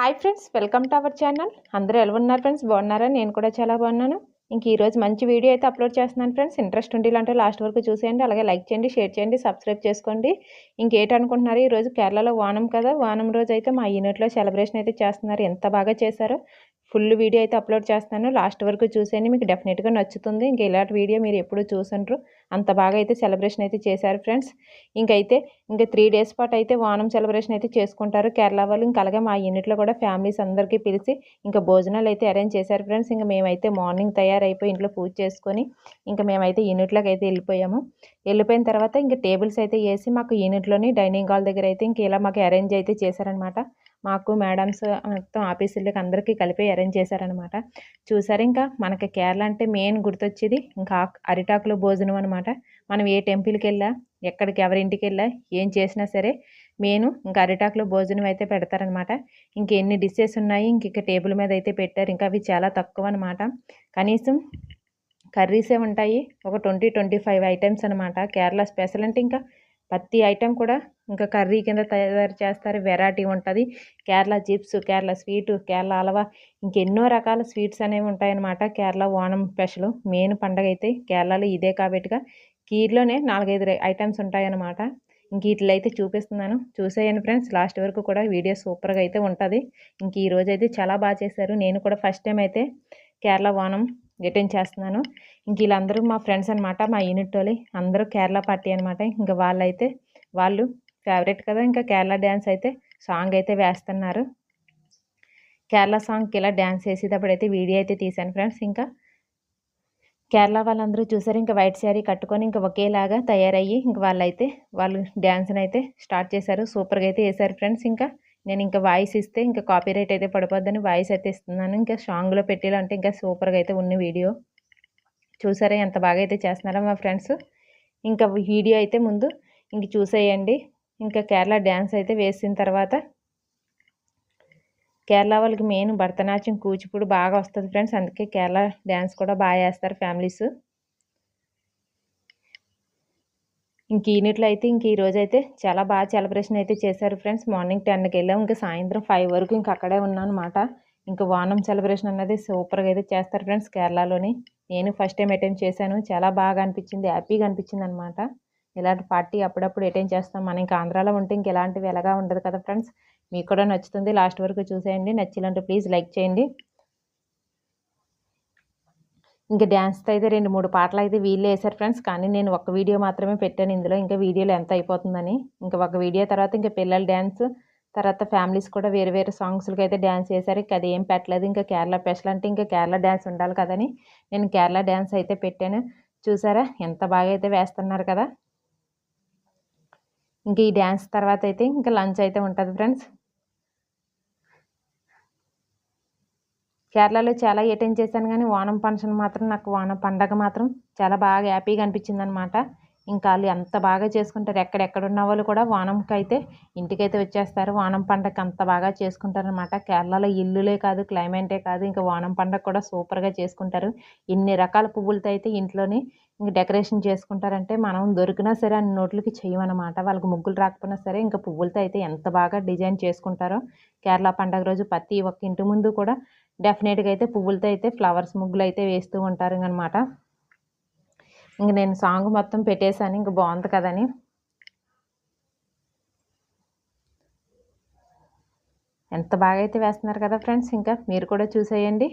Hi friends welcome to our channel అందరూ ఎలా ఉన్నారు ఫ్రెండ్స్ బాగున్నారా? నేను కూడా చాలా బాగున్నాను. ఇంక ఈరోజు మంచి వీడియో అయితే అప్లోడ్ చేస్తున్నాను ఫ్రెండ్స్ ఇంట్రెస్ట్ ఉండాలంటే లాస్ట్ వరకు చూసేయండి. అలాగే లైక్ చేయండి షేర్ చేయండి సబ్స్క్రైబ్ చేసుకోండి. ఇంకేటనుకుంటున్నారు ఈరోజు కేరళలో వానం కదా. వానం రోజు అయితే మా యూనిట్లో సెలబ్రేషన్ అయితే చేస్తున్నారు. ఎంత బాగా చేశారో. ఫుల్ వీడియో అయితే అప్లోడ్ చేస్తాను. లాస్ట్ వరకు చూసేయండి. మీకు డెఫినెట్గా నచ్చుతుంది. ఇంకా ఇలాంటి వీడియో మీరు ఎప్పుడు చూసుంటారు అంత బాగా అయితే సెలబ్రేషన్ అయితే చేశారు ఫ్రెండ్స్. ఇంకైతే ఇంకా త్రీ డేస్ పాటు అయితే వానం సెలబ్రేషన్ అయితే చేసుకుంటారు. కేరళ వాళ్ళు ఇంకా అలాగే మా యూనిట్లో కూడా ఫ్యామిలీస్ అందరికీ పిలిచి ఇంకా భోజనాలు అయితే అరేంజ్ చేశారు ఫ్రెండ్స్. ఇంకా మేమైతే మార్నింగ్ తయారైపోయి ఇంట్లో పూజ చేసుకొని ఇంకా మేమైతే యూనిట్లోకి అయితే వెళ్ళిపోయాము. వెళ్ళిపోయిన తర్వాత ఇంకా టేబుల్స్ అయితే వేసి మాకు యూనిట్లోని డైనింగ్ హాల్ దగ్గర అయితే ఇంక ఇలా మాకు అరేంజ్ అయితే చేశారనమాట మాకు మేడమ్స్ మొత్తం ఆఫీసులకి అందరికీ కలిపి అరేంజ్ చేశారనమాట చూసారు ఇంకా మనకి కేరళ అంటే మెయిన్ గుర్తొచ్చేది ఇంకా అరిటాకుల అరిటాకులో భోజనం అనమాట మనం ఏ టెంపుల్కి వెళ్ళా ఎక్కడికి ఎవరింటికి వెళ్ళా ఏం చేసినా సరే మెయిన్ ఇంకా అరిటాకులో భోజనం అయితే పెడతారనమాట ఇంకెన్ని డిషెస్ ఉన్నాయి ఇంక టేబుల్ మీద అయితే పెట్టారు. ఇంకా అవి చాలా తక్కువ అనమాట కనీసం కర్రీసే ఉంటాయి ఒక ట్వంటీ ట్వంటీ ఫైవ్ ఐటమ్స్ అనమాట కేరళ స్పెషల్ అంటే ఇంకా ప్రతి ఐటెం కూడా ఇంకా కర్రీ కింద తయారు చేస్తారు. వెరైటీ ఉంటుంది. కేరళ చిప్స్ కేరళ స్వీటు కేరళ హల్వా ఇంకెన్నో రకాల స్వీట్స్ అనేవి ఉంటాయన్నమాట. కేరళ ఓణం స్పెషల్. మెయిన్ పండగ అయితే కేరళలో ఇదే కాబట్టిగా కీర్లోనే నాలుగైదు ఐటమ్స్ ఉంటాయన్నమాట. ఇంక వీటిలో అయితే చూపిస్తున్నాను. చూసేయండి ఫ్రెండ్స్. లాస్ట్ వరకు కూడా వీడియో సూపర్గా అయితే ఉంటుంది. ఇంక ఈరోజు అయితే చాలా బాగా చేశారు. నేను కూడా ఫస్ట్ టైం అయితే కేరళ ఓనం అటెండ్ చేస్తున్నాను. ఇంక వీళ్ళందరూ మా ఫ్రెండ్స్ అనమాట మా యూనిట్ వాళ్ళు. అందరూ కేరళ పార్టీ అనమాట ఇంకా వాళ్ళైతే వాళ్ళు ఫేవరెట్ కదా ఇంకా కేరళ డ్యాన్స్ అయితే సాంగ్ అయితే వేస్తున్నారు. కేరళ సాంగ్కి ఇలా డ్యాన్స్ వేసేటప్పుడు అయితే వీడియో అయితే తీశాను ఫ్రెండ్స్. ఇంకా కేరళ వాళ్ళందరూ చూసారు ఇంకా వైట్ శారీ కట్టుకొని ఇంకా ఒకేలాగా తయారయ్యి ఇంకా వాళ్ళైతే వాళ్ళు డ్యాన్స్ని అయితే స్టార్ట్ చేశారు. సూపర్గా అయితే వేశారు ఫ్రెండ్స్. ఇంకా నేను ఇంకా వాయిస్ ఇస్తే ఇంకా కాపీ రైట్ అయితే పడిపోద్దని వాయిస్ అయితే ఇస్తున్నాను. ఇంకా సాంగ్లో పెట్టాలంటే ఇంకా సూపర్గా అయితే ఉన్న వీడియో. చూసారా ఎంత బాగా అయితే చేస్తున్నారో మా ఫ్రెండ్స్. ఇంకా వీడియో అయితే ముందు ఇంక చూసేయండి. ఇంకా కేరళ డ్యాన్స్ అయితే వేసిన తర్వాత కేరళ వాళ్ళకి మెయిన్ భరతనాట్యం కూచిపూడి బాగా వస్తుంది ఫ్రెండ్స్. అందుకే కేరళ డ్యాన్స్ కూడా బాగా వేస్తారు ఫ్యామిలీస్. ఇంక యూనిట్లో అయితే ఇంక ఈ రోజు అయితే చాలా బాగా సెలబ్రేషన్ అయితే చేశారు ఫ్రెండ్స్ మార్నింగ్ టెన్కి వెళ్ళాం. ఇంకా సాయంత్రం ఫైవ్ వరకు ఇంకా అక్కడే ఉన్నాను అనమాట ఇంకా వానం సెలబ్రేషన్ అనేది సూపర్గా అయితే చేస్తారు ఫ్రెండ్స్ కేరళలోని. నేను ఫస్ట్ టైం అటెండ్ చేశాను. చాలా బాగా అనిపించింది. హ్యాపీగా అనిపించింది అనమాట ఇలాంటి పార్టీ అప్పుడప్పుడు అటెండ్ చేస్తాం. మనం ఇంకా ఆంధ్రాలో ఉంటే ఇంక ఇలాంటివి ఎలాగా ఉండదు కదా ఫ్రెండ్స్ మీకు కూడా నచ్చుతుంది. లాస్ట్ వరకు చూసేయండి. నచ్చినట్టు ప్లీజ్ లైక్ చేయండి. ఇంకా డ్యాన్స్తో అయితే రెండు మూడు పాటలు అయితే వీళ్ళే వేశారు ఫ్రెండ్స్. కానీ నేను ఒక వీడియో మాత్రమే పెట్టాను ఇందులో. ఇంకా వీడియోలో ఎంత అయిపోతుందని. ఇంకా ఒక వీడియో తర్వాత ఇంకా పిల్లల డ్యాన్స్ తర్వాత ఫ్యామిలీస్ కూడా వేరు వేరే సాంగ్స్లకి అయితే డ్యాన్స్ చేశారు ఇంకా అది ఏం పెట్టలేదు. ఇంకా కేరళ స్పెషల్ అంటే ఇంకా కేరళ డ్యాన్స్ ఉండాలి కదని నేను కేరళ డ్యాన్స్ అయితే పెట్టాను. చూసారా? ఎంత బాగా అయితే వేస్తున్నారు కదా! ఇంకా ఈ డ్యాన్స్ తర్వాత అయితే ఇంకా లంచ్ అయితే ఉంటుంది ఫ్రెండ్స్. కేరళలో చాలా అటెండ్ చేశాను కానీ ఓణం ఫంక్షన్ మాత్రం నాకు ఓణం పండగ మాత్రం చాలా బాగా హ్యాపీగా అనిపించింది అనమాట ఇంకా వాళ్ళు ఎంత బాగా చేసుకుంటారు ఎక్కడెక్కడ ఉన్న వాళ్ళు కూడా ఓణంకి అయితే ఇంటికైతే వచ్చేస్తారు. ఓనం పండగ అంత బాగా చేసుకుంటారనమాట కేరళలో ఇల్లులే కాదు క్లైమేటే కాదు ఇంకా ఓనం పండగ కూడా సూపర్గా చేసుకుంటారు. ఇన్ని రకాల పువ్వులతో అయితే ఇంట్లోనే ఇంకా డెకరేషన్ చేసుకుంటారంటే మనం దొరికినా సరే అన్ని నోట్లకి చేయమన్నమాట వాళ్ళకి ముగ్గులు రాకపోయినా సరే ఇంకా పువ్వులతో అయితే ఎంత బాగా డిజైన్ చేసుకుంటారో. కేరళ పండగ రోజు ప్రతి ఒక్క ఇంటి ముందు కూడా డెఫినెట్గా అయితే పువ్వులతో అయితే ఫ్లవర్స్ ముగ్గులు అయితే వేస్తూ ఉంటారు అనమాట ఇంక నేను సాంగ్ మొత్తం పెట్టేశాను ఇంక బాగుంది కదని. ఎంత బాగా అయితే వేస్తున్నారు కదా ఫ్రెండ్స్ ఇంకా మీరు కూడా చూసేయండి.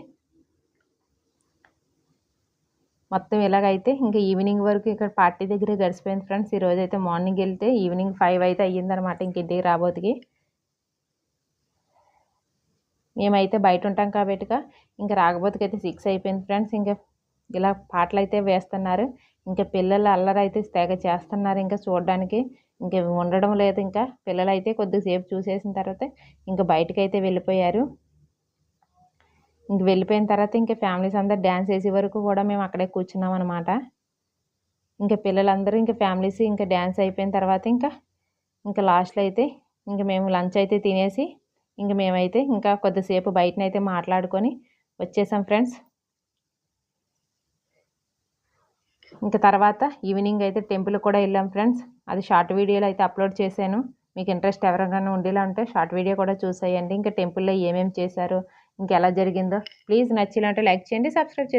మొత్తం ఇలాగైతే ఇంకా ఈవినింగ్ వరకు ఇక్కడ పార్టీ దగ్గర గడిచిపోయింది ఫ్రెండ్స్ ఈరోజు అయితే మార్నింగ్ వెళ్తే ఈవినింగ్ ఫైవ్ అయితే అయ్యిందనమాట ఇంక ఇంటికి రాబోతుకి. మేమైతే బయట ఉంటాం కాబట్టిగా ఇంకా రాకపోతే అయితే సిక్స్ అయిపోయింది ఫ్రెండ్స్ ఇంకా ఇలా పాటలు అయితే వేస్తున్నారు. ఇంకా పిల్లలు అల్లరి అయితే తెగ చేస్తున్నారు ఇంకా చూడడానికి. ఇంకా ఉండడం లేదు ఇంకా. పిల్లలు అయితే కొద్దిసేపు చూసేసిన తర్వాత ఇంకా బయటకు అయితే వెళ్ళిపోయారు. ఇంక వెళ్ళిపోయిన తర్వాత ఇంకా ఫ్యామిలీస్ అందరు డ్యాన్స్ వేసే వరకు కూడా మేము అక్కడే కూర్చున్నాం అనమాట ఇంకా పిల్లలందరూ ఇంకా ఫ్యామిలీస్ ఇంకా డ్యాన్స్ అయిపోయిన తర్వాత ఇంకా ఇంకా లాస్ట్లో అయితే ఇంకా మేము లంచ్ అయితే తినేసి ఇంక మేమైతే ఇంకా కొద్దిసేపు బయటనైతే మాట్లాడుకొని వచ్చేసాం ఫ్రెండ్స్. ఇంకా తర్వాత ఈవినింగ్ అయితే టెంపుల్ కూడా వెళ్ళాం ఫ్రెండ్స్. అది షార్ట్ వీడియోలో అయితే అప్లోడ్ చేశాను. మీకు ఇంట్రెస్ట్ ఎవరికైనా ఉండేలా ఉంటే షార్ట్ వీడియో కూడా చూసేయండి. ఇంకా టెంపుల్లో ఏమేమి చేశారు ఇంకా ఎలా జరిగిందో ప్లీజ్ నచ్చినట్టు లైక్ చేయండి సబ్స్క్రైబ్ చేసి